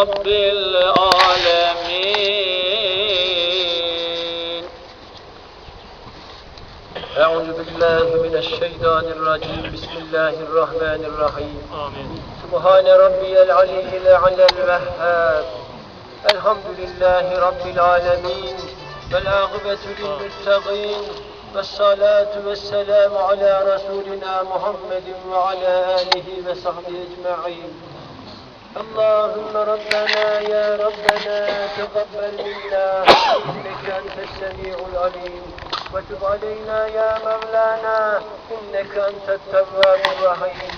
رب العالمين. أعوذ بالله من الشيطان الرجيم. بسم الله الرحمن الرحيم. Amin. سبحان ربي العلي الأعلى الوهاب. الحمد لله رب العالمين. والعاقبة للمتقين. والصلاة والسلام على رسولنا محمد وعلى آله وصحبه أجمعين. اللهم ربنا يا ربنا تقبل منا. إنك أنت السميع العليم. وتب علينا يا مولانا. إنك أنت التواب الرحيم.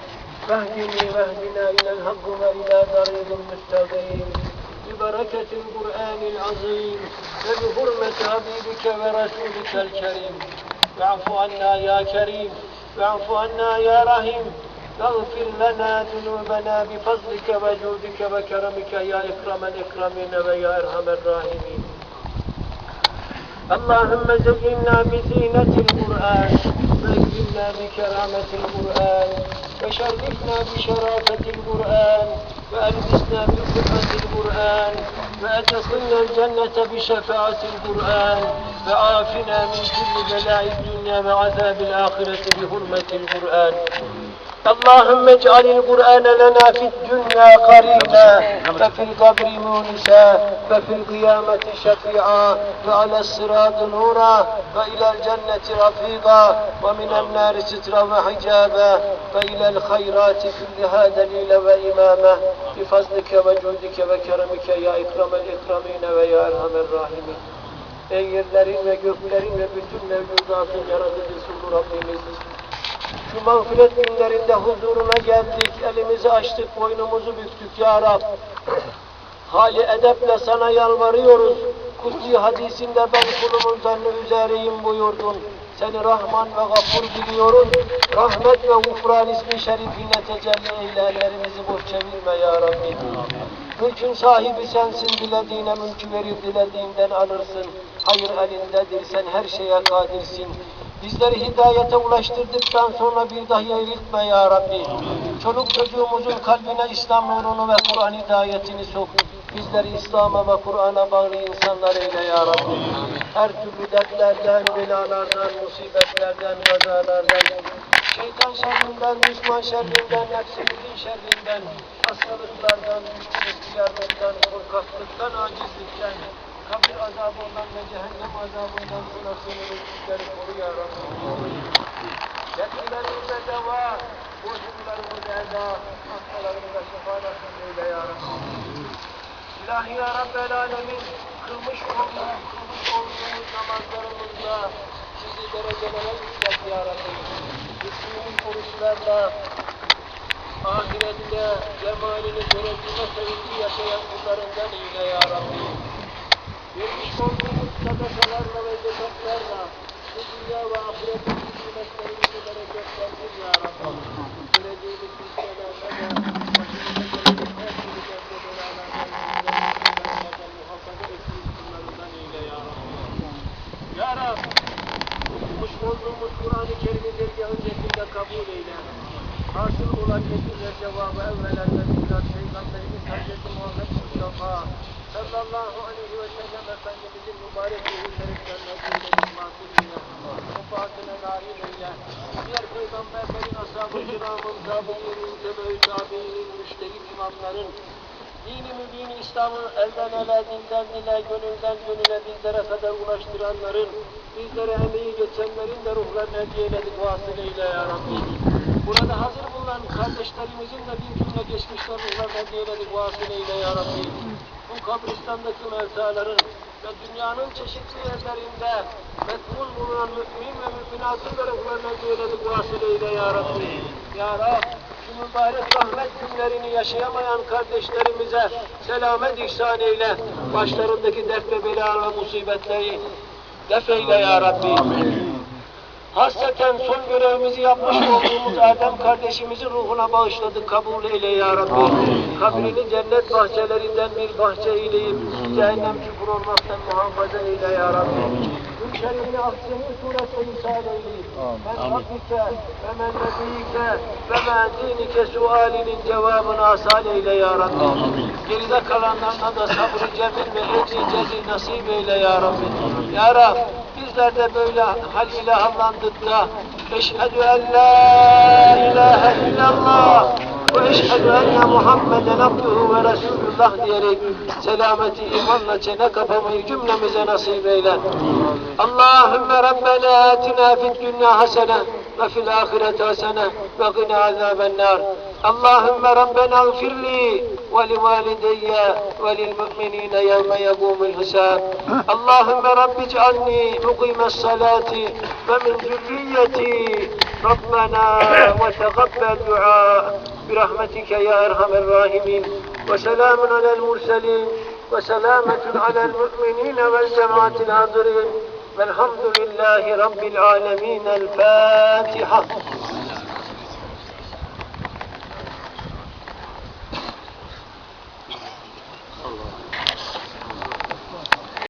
واهدني واهدنا إلى الحق وإلى طريق مستقيم. ببركة القرآن العظيم وبحرمة حبيبك ورسولك الكريم. واعف عنا يا كريم. واعف عنا يا رحيم. واغفر لنا ذنوبنا بفضلك وجودك وكرمك يا إكرم الاكرمين ويا أرحم الراحمين. اللهم زينا بزينة القرآن واكرمنا بكرامة القرآن وشرفنا بشرافة القرآن وألبسنا بقرة القرآن وأدخلنا الجنة بشفاعة القرآن وعافنا من كل بلاء الدنيا وعذاب الآخرة بحرمة القرآن. اللهم اجعل القرآن لنا في الدنيا قرينا وفي القبر مونسا وفي القيامة شفيعا وعلى الصراط نورا وإلى الجنة رفيقا ومن النار سترا وحجابا وإلى الخيرات كلها دليلا وإماما بفضلك وجودك وكرمك يا إكرم الإكرمين ويا أرحم الراحمين Ey yerlerin ve göklerin ve bütün mevcudatın yaratıcısı Rabbimiz. Şu mağfiret günlerinde huzuruna geldik, elimizi açtık, boynumuzu büktük ya Rab. Hali edeple sana yalvarıyoruz. Kutsi hadisinde ben kulumun zannı üzereyim buyurdun. Seni Rahman ve Gafur biliyorum. Rahmet ve gufran ismi şerifine tecelli eyle ellerimizi boş çevirme ya Rabbi. Mülkün sahibi sensin, dilediğine mülkü verir, dilediğinden alırsın. Hayır elindedir, sen her şeye kadirsin. Bizleri hidayete ulaştırdıktan sonra bir dahi eğiltme ya Rabbi. Çoluk çocuğumuzun kalbine İslam nurunu ve Kur'an hidayetini sok. Bizleri İslam'a ve Kur'an'a bağlı insanlar eyle ya Rabbi. Her türlü dertlerden, belalardan, musibetlerden, kazalardan, şeytan şerrinden, düşman şerrinden, nefsimizin şerrinden, hastalıklardan, güçlük, yardıktan, korkaklıktan, acizlikten, kabir azabından ve cehennem azabından sınırsını bizleri koru ya Rabbi. Dertlerimize deva, borçlularımıza eda, hastalarımıza şifa nasip eyle ya Rabbi. İlahi ya Rabbel Alemin, kılmış olduğumuz, kılmış olduğumuz namazlarımızda sizi derecelere yükselt ya Rabbi. Tuttuğumuz oruçlarla, ahirette cemalini görebilme sevinci yaşayan kullarından eyle ya Rabbi. Vermiş olduğumuz sadakalarla ve zekatlarla bu dünya ve ahiretin nimetlerimizi bereketlendir ya Rabbi. Geleceğimiz müjdelerle de başımıza gelecek her türlü derde belalardan yüzlerden muhafaza ettiğin kullarından eyle ya Rabbi. Ya Rabbi, okumuş olduğumuz Kur'an-ı Kerim'i dergahı şeklinde kabul eyle. Hasıl olan ecir ve cevabı evvelen ve bizzat Peygamberimiz Hazreti Muhammed Mustafa sallallahu aleyhi ve Diğer peygamberlerin ashab-ı kiramın, tabiinin, tebe-ü tabiinin, müştehit imamların, dini mübin İslam'ı elden ele, dilden dile, gönülden gönüle bizlere kadar ulaştıranların, bizlere emeği geçenlerin de ruhlarını hediye eyledik vasıleyle ya Rabbi. Burada hazır bulunan kardeşlerimizin de bir cümle geçmişler ruhlarını hediye eyledik vasıleyle ya Rabbi. Bu kabristandaki mevtaların ve dünyanın çeşitli yerlerinde metmul bulunan mümin ve müminatın ruhlarını hediye eyledik vasıleyle ya Rabbi. Ya Rab, şu mübarek rahmet günlerini yaşayamayan kardeşlerimize selamet ihsan eyle. Başlarındaki dert ve bela ve musibetleri def eyle ya Rabbi. Hasreten son görevimizi yapmış olduğumuz Adem kardeşimizin ruhuna bağışladık. Kabul eyle ya Rabbi. Kabrini cennet bahçelerinden bir bahçe eyleyip cehennem küfür olmaktan muhafaza eyle ya Rabbi. Tüm şerrini aksini surette misal eyle. Men Rabbike ve men nebiyike ve men dinike sualinin cevabını asal eyle ya Rabbi. Geride kalanlarına da sabrı cemil ve ecri cezil nasip eyle ya Rabbi. Ya Rab bizler de böyle hal ile hallandık da eşhedü en la ilahe illallah ve eşhedü enne Muhammeden abduhu ve Resulullah diyerek selameti imanla çene kapamayı cümlemize nasip eyle. Allahümme Rabbena atina fid dünya hasene ve fil ahireti hasene ve gına azaben اللهم ربنا اغفر لي ولوالدي وللمؤمنين يوم يقوم الحساب. اللهم رب اجعلني مقيم الصلاة ومن ذريتي ربنا وتقبل دعاء برحمتك يا أرحم الراحمين. وسلام على المرسلين وسلامة على المؤمنين والجماعة الحاضرين. والحمد لله رب العالمين. الفاتحة.